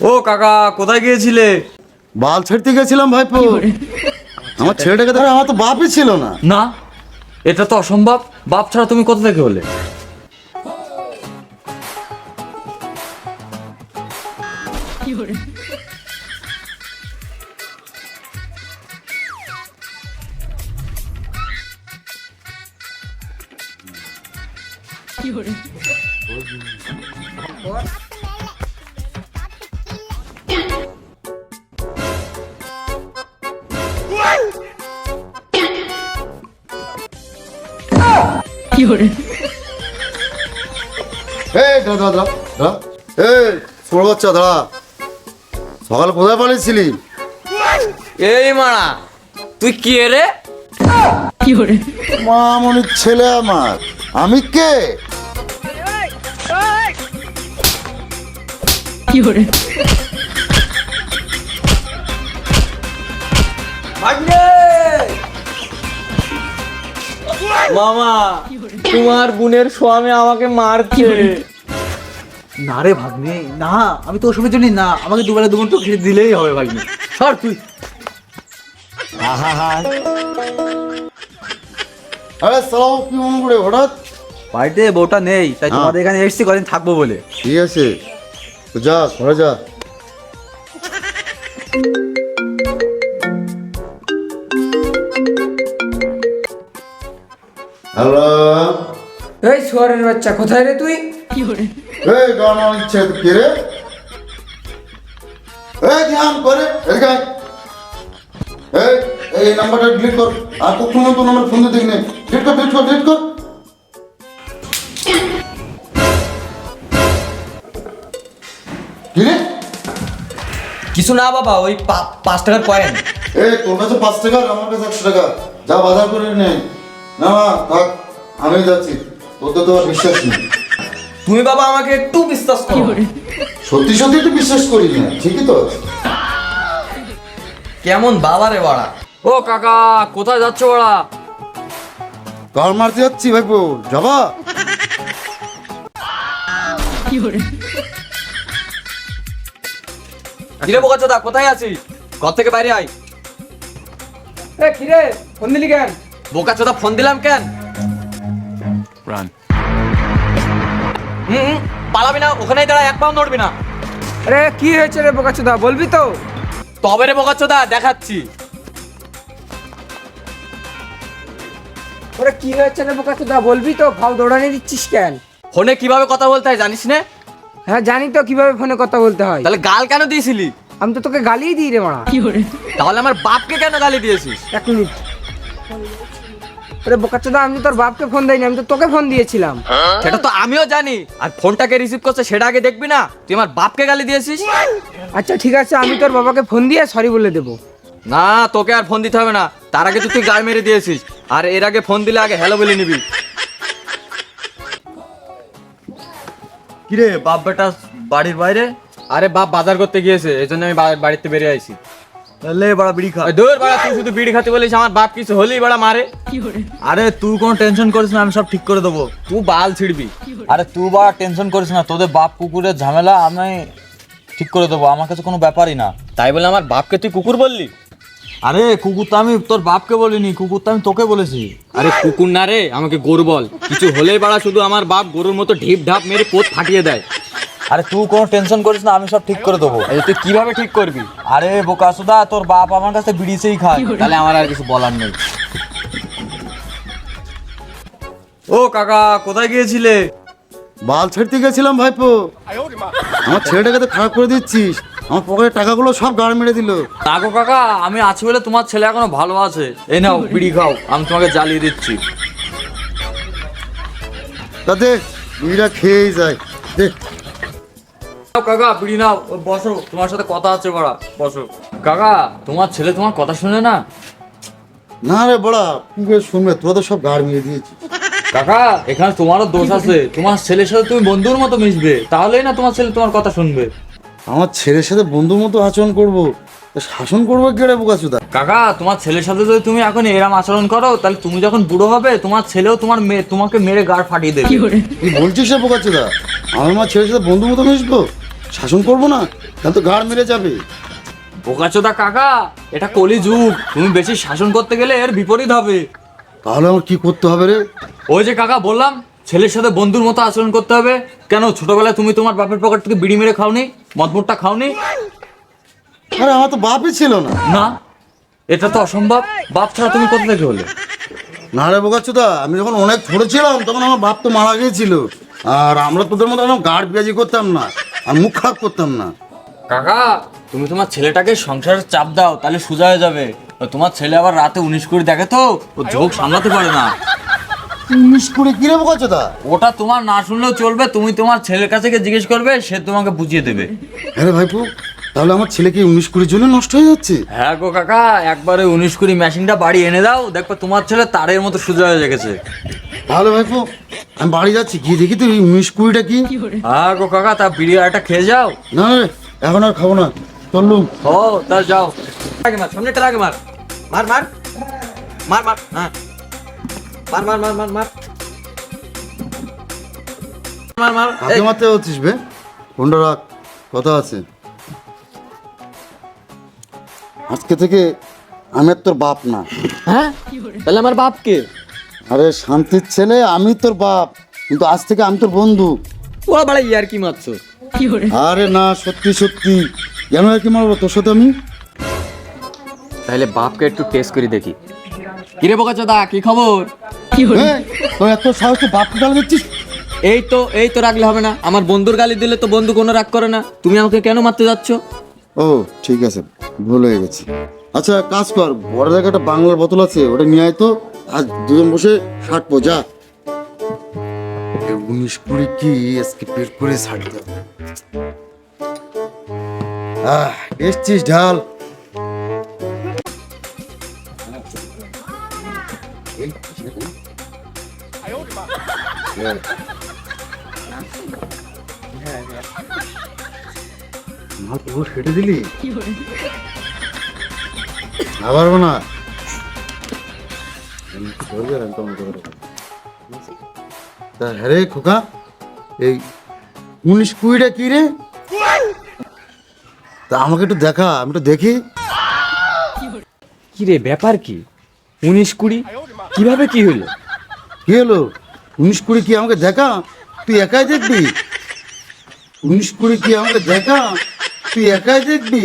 ও কাকা কোথায় গিয়েছিলে? বাল ছেড়তে গেছিলাম ভাইপো। আমার ছেলেটাকে ধরে আমার তো বাপই ছিল না। না এটা তো অসম্ভব। বাপ ছাড়া তুমি কোথা থেকে হলে? এই দাঁড়া দাঁড়া দাঁড়া এই ছোট বাচ্চা দাঁড়া। সকালে কোথায় পালিয়েছিলি? এই মারা তুই কে রে? মামনির ছেলে আমার। আমি কে? মামা তোমার বোনের স্বামী আমাকে মারছে। না রে ভাগ্নে না আমি তো ওসবের জন্য না আমাকে দুবেলা দুগুণ তো খেতে দিলেই হবে ভাগ্নে। সর তুই। আরে সালাম কি মনে করে হঠাৎ? বাড়িতে বউটা নেই তাই হ্যাঁ। তোমাদের এখানে এসেছি কদিন থাকব বলে। ঠিক আছে। তো যা ঘরে যা। হ্যালো। এই শুয়ারের বাচ্চা কোথায় রে তুই? এই গান ইচ্ছে কে রে? এই ধ্যান করে এদিকে এই এই নাম্বারটা ডিলিট কর। আর কখনো তো নাম্বার ফোন দিয়ে দেখনে ডিলিট কর ডিলিট কর ডিলিট কর। কি রে? কিছু না বাবা ওই পাঁচ টাকার কয়েন এই তোর কাছে পাঁচ টাকা আমার কাছে একশো টাকা। যা বাজার করে না। না থাক আমি যাচ্ছি। তোদের তো আর বিশ্বাস নেই। তুমি বাবা আমাকে একটু বিশ্বাস করো। সত্যি সত্যি তো বিশ্বাস করি না ঠিকই তো। কেমন বাবা রে বাড়া? ও কাকা কোথায় যাচ্ছ বাড়া? কার মারতে যাচ্ছি ভাইপো যাবা? কিরে বোকাচোদা কোথায় আছিস? ঘর থেকে বাইরে আয়। এ কিরে? ফোন দিলি কেন? বোকাচোদা ফোন দিলাম কেন? হুম হুম, পালাবি না ওখানেই দাঁড়া এক পাও নড়বি না। আরে কি হয়েছে রে বোকাচোদা বলবি তো? তবে রে বোকাচোদা দেখাচ্ছি। ওরে কি হয়েছে রে বোকাচোদা বলবি তো ভাও দৌড়ানি দিচ্ছিস কেন? ফোনে কীভাবে কথা বলতে হয় জানিস না? হ্যাঁ জানি তো কীভাবে ফোনে কথা বলতে হয়। তাহলে গাল কেন দিয়েছিলি? আমি তো তোকে গালিই দিই রে মারা। তাহলে আমার বাপকে কেন গালি দিয়েছিস? এক মিনিট। ওরে বোকাচোদা আমি তোর বাপকে ফোন দেয়নি আমি তো তোকে ফোন দিয়েছিলাম। সেটা তো আমিও জানি আর ফোনটাকে রিসিভ করছে সেটা আগে দেখবি না। তুই আমার বাপকে গালি দিয়েছিস? আচ্ছা ঠিক আছে আমি তোর বাবাকে ফোন দিয়ে সরি বলে দেবো। না তোকে আর ফোন দিতে হবে না। তার আগে তো তুই গায়ে মেরে দিয়েছিস। আর এর আগে ফোন দিলে আগে হ্যালো বলে নিবি। কিরে বাপ বেটা বাড়ির বাইরে? আরে বাপ বাজার করতে গিয়েছে এই জন্য আমি বা- বাড়িতে বেরিয়ে আইছি। লে বাড়া বিড়ি খা দূর বাড়া তুই শুধু বিড়ি খাতে বলিস আমার বাপ কিছু হলেই বাড়া মারে আরে তুই কোনো টেনশন করিস না আমি সব ঠিক করে দেবো তুই বাল ছিড়বি আরে তুই বা টেনশন করিস না তোদের বাপ কুকুরের ঝামেলা আমি ঠিক করে দেবো আমার কাছে কোনো ব্যাপারই না তাই বলে আমার বাপকে তুই কুকুর বললি আরে কুকুর তো আমি তোর বাপকে বলিনি কুকুর তো আমি তোকে বলেছি আরে কুকুর না রে আমাকে গরু বল কিছু হলেই বাড়া শুধু আমার বাপ গরুর মতো ঢিপ ঢাপ মেরে পোত ফাটিয়ে দেয় আরে তুই কোনো টেনশন করিস না আমি সব ঠিক করে দেবো। এই তুই কীভাবে ঠিক করবি? আরে বোকাসুদা তোর বাপ আমার কাছে বিড়িছেই খায়। তাহলে আমার আর কিছু বলার নেই। ও কাকা কোথায় গিয়েছিলে? বাল ছেড়তে গেছিলাম ভাইপো। আমার ছেলেটাকে তো খারাপ করে দিচ্ছিস। আমার পকেটের টাকাগুলো সব গাড় মেরে দিল। আগো কাকা আমি আছি বলে তোমার ছেলে এখনও ভালো আছে। এই নাও বিড়ি খাও আমি তোমাকে জ্বালিয়ে দিচ্ছি। তাতে বিড়িটা খেয়েই যায়। দেখ কাকা বিড়ি নাও। বসো তোমার সাথে কথা আছে বড়া বসো। কাকা তোমার ছেলে তোমার কথা শুনে না? না রে বড়া কি শুনবে? তোরা তো সব গাড় মেরে দিয়েছিস। কাকা এখানে তোমারও দোষ আছে। তোমার ছেলের সাথে তুমি বন্ধুর মতো মিশবে। তাহলেই না তোমার ছেলে তোমার কথা শুনবে। আমার ছেলের সাথে বন্ধুর মতো আচরণ করব? শাসন করব কে রে বোকাচুদা? কাকা তোমার ছেলের সাথে যদি তুমি এখন এরম আচরণ করো তাহলে তুমি যখন বুড়ো হবে তোমার ছেলেও তোমার মেয়ে তোমাকে মেরে গাড় ফাটিয়ে দেবে। তুই বলছিস বোকাচুদা? আমি আমার ছেলের সাথে বন্ধুর মতো মিশবো? শাসন করব না? তাহলে তো গাড় মেরে যাবে। বোকাচোদা কাকা এটা কলি যুগ তুমি বেশি শাসন করতে গেলে এর বিপরীত হবে। তাহলে আমার কি করতে হবে রে? ওই যে কাকা বললাম ছেলের সাথে বন্ধুর মতো আচরণ করতে হবে। কেন ছোটবেলায় তুমি তোমার বাপের পকেট থেকে বিড়ি মেরে খাওনি মদমুটটা খাওনি? আরে আমার তো বাপই ছিল না। না এটা তো অসম্ভব। বাপ ছাড়া তুমি কোথা থেকে হলে? না রে বোকাচ্ছুদা আমি যখন অনেক ছোট ছিলাম তখন আমার বাপ তো মারা গিয়েছিল। আর আমরা তোদের মতো গাড় পেঁয়াজি করতাম না। আর মুখ খারাপ করতাম না। কাকা তুমি তোমার ছেলেটাকে সংসারের চাপ দাও তাহলে সোজা হয়ে যাবে। তোমার ছেলে আবার রাতে উনিশ কুড়ি দেখে তো ও ঝোঁক সামলাতে পারে না। উনিশ করে কি রে তা? ওটা তোমার না শুনলেও চলবে তুমি তোমার ছেলের কাছে গিয়ে জিজ্ঞেস করবে সে তোমাকে বুঝিয়ে দেবে। হ্যাঁ ভাইপু তাহলে আমার ছেলে কি উনিশ কুড়ির জন্য নষ্ট হয়ে যাচ্ছে? হ্যাঁ গো কাকা একবারে উনিশ কুড়ি মেশিনটা বাড়ি এনে দাও দেখবে তোমার ছেলে তারের মতো সোজা হয়ে গেছে। ভালো ভাইপু আমি বাড়ি যাচ্ছি গিয়ে দেখি তুই উনিশ কুড়িটা কি। হ্যাঁ গো কাকা তা একটা খেয়ে যাও। না রে এখন আর খাব না। চললুম ও তা যাও। আগে মার সামনে আগে মার। মার মার। মার মার হ্যাঁ। মার মার মার মার মার। মার মার কাকে মারতে হচ্ছিস বে? ফোনটা রাখ কথা আছে। আজকে থেকে আমি তোর বাপ না। হ্যাঁ তাহলে আমার বাপকে? আরে শান্তির ছেলে আমি তোর বাপ। কিন্তু আজ থেকে আমি তোর বন্ধু। ও বাড়া ইয়ার কি মারছো? আরে না সত্যি সত্যি। কেন আর কি মারবো তোর সাথে আমি? তাহলে বাপকে একটু টেস্ট করে দেখি। কিরে বোকা চোদা কি খবর? এই, তোর এত সাহস তুই বাপকে গাল দিচ্ছিস? এই তো এই তো রাখলে হবে না। আমার বন্ধুর গালি দিলে তো বন্ধু কোনো রাগ করে না। তুমি আমাকে কেন মারতে যাচ্ছ? ও ঠিক আছে ভুল হয়ে গেছে। আচ্ছা কাজ কর বড় জায়গায় একটা বাংলার বোতল আছে ওটা নিয়ে আয় তো। আজ দুজন বসে ষাটবো যা উনিশ কুড়ি কি আজকে পেট করে হবে আহ এসছিস ঢাল। পুরো ফেটে দিলি। আবার না। তা হ্যাঁ রে খোকা এই উনিশ কুড়িটা কি রে তা আমাকে একটু দেখা. আমি একটু দেখি? কি রে ব্যাপার কি উনিশ কুড়ি কীভাবে কি হলো কি হলো উনিশ কুড়ি কি আমাকে দেখা? তুই একাই দেখবি? উনিশ কুড়ি কি আমাকে দেখা? তুই একাই দেখবি?